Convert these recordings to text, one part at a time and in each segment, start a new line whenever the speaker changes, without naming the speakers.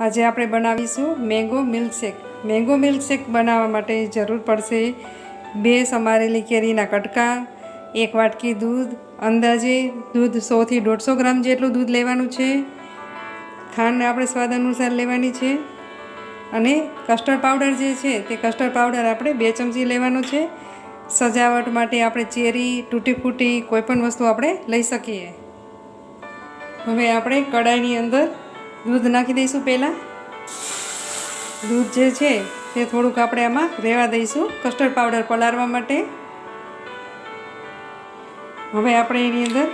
આજે આપણે બનાવીશું મેંગો મિલ્કશેક. મેંગો મિલ્કશેક બનાવવા માટે જરૂર પડશે બે સમારેલી કેરીના કટકા, એક વાટકી દૂધ, અંદાજે દૂધ સોથી દોઢસો ગ્રામ જેટલું દૂધ લેવાનું છે. ખાંડ આપણે સ્વાદ અનુસાર લેવાની છે. અને કસ્ટર્ડ પાવડર જે છે તે કસ્ટર્ડ પાવડર આપણે બે ચમચી લેવાનો છે. સજાવટ માટે આપણે ચેરી તૂટી ફૂટી કોઈપણ વસ્તુ આપણે લઈ શકીએ. હવે આપણે કડાઈની અંદર દૂધ નાખી દઈશું પહેલાં. દૂધ જે છે તે થોડુંક આપણે આમાં રહેવા દઈશું કસ્ટર્ડ પાવડર પલાળવા માટે. હવે આપણે એની અંદર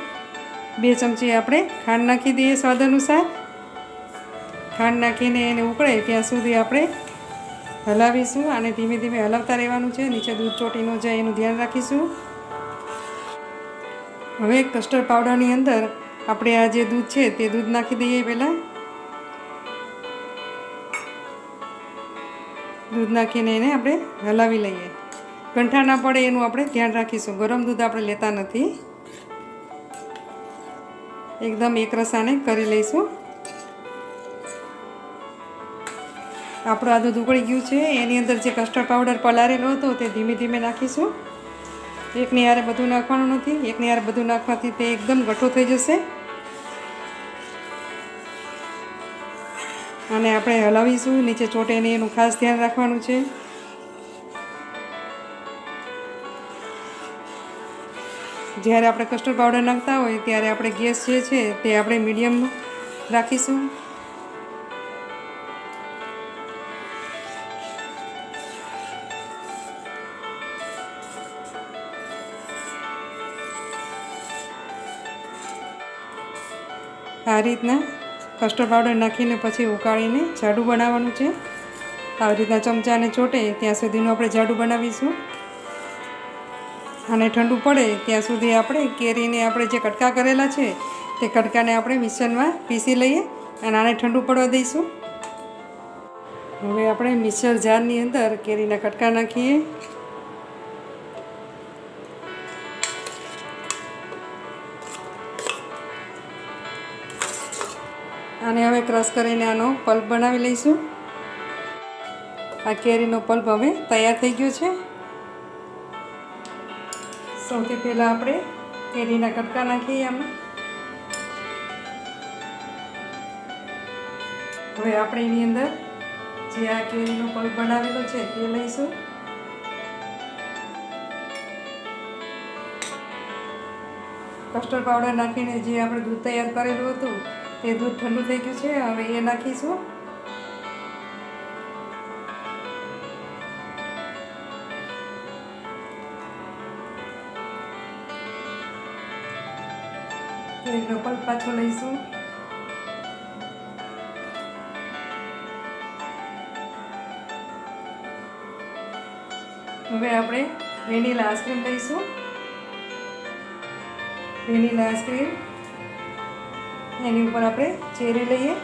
બે ચમચી આપણે ખાંડ નાખી દઈએ સ્વાદ અનુસાર. ખાંડ નાખીને એને ઉકળે ત્યાં સુધી આપણે હલાવીશું અને ધીમે ધીમે હલાવતા રહેવાનું છે. નીચે દૂધ ચોટી ન જાય એનું ધ્યાન રાખીશું. હવે કસ્ટર્ડ પાવડરની અંદર આપણે આ જે દૂધ છે, તે દૂધ નાખી દઈએ પહેલાં. દૂધ નાખીને એને આપણે હલાવી લઈએ. કંઠા ના પડે એનું આપણે ધ્યાન રાખીશું. ગરમ દૂધ આપણે લેતા નથી. એકદમ એકરસાને કરી લઈશું. આપણું આ દૂધ ઉકળી ગયું છે. એની અંદર જે કસ્ટર્ડ પાવડર પલારેલો હતો તે ધીમે ધીમે નાખીશું. એકની હારે બધું નાખવાનું નથી. એકની હારે બધું નાખવાથી તે એકદમ ગઠ્ઠો થઈ જશે. અને આપણે હલાવીશું. નીચે ચોટે નહીં એનું ખાસ ધ્યાન રાખવાનું છે. જ્યારે આપણે કસ્ટર્ડ પાવડર નાખતા હોય, ત્યારે આપણે ગેસ જે છે તે આપણે મીડિયમ રાખીશું. આ રીતના કસ્ટર્ડ પાવડર નાખીને પછી ઉકાળીને જાડું બનાવવાનું છે. આવી રીતના ચમચાને ચોટે ત્યાં સુધીનું આપણે જાડું બનાવીશું. અને ઠંડુ પડે ત્યાં સુધી આપણે કેરીને આપણે જે કટકા કરેલા છે, તે કટકાને આપણે મિશ્રણમાં પીસી લઈએ અને આને ઠંડુ પડવા દઈશું. હવે આપણે મિક્સર જારની અંદર કેરીના કટકા નાખીએ. અને હવે ક્રશ કરીને આનો પલ્પ બનાવી લઈશું. આ કેરીનો પલ્પ હવે તૈયાર થઈ ગયો છે. સૌથી પહેલાં આપણે કેરીના કટકા નાખીએ આમાં. હવે આપણે એની અંદર જે આ કેરીનો પલ્પ બનાવેલો છે તે લઈશું. કસ્ટર્ડ પાવડર નાખીને જે આપણે દૂધ તૈયાર કરેલું હતું તે દૂધ ઠંડુ થઈ ગયું છે, હવે એ નાખીશું. કેરીનો પલ્પ પાછો લઈશું. હવે આપણે વેનીલા આઈસ્ક્રીમ લઈશું. Vanilla ice cream. એની ઉપર આપણે ચેરી લઈએ.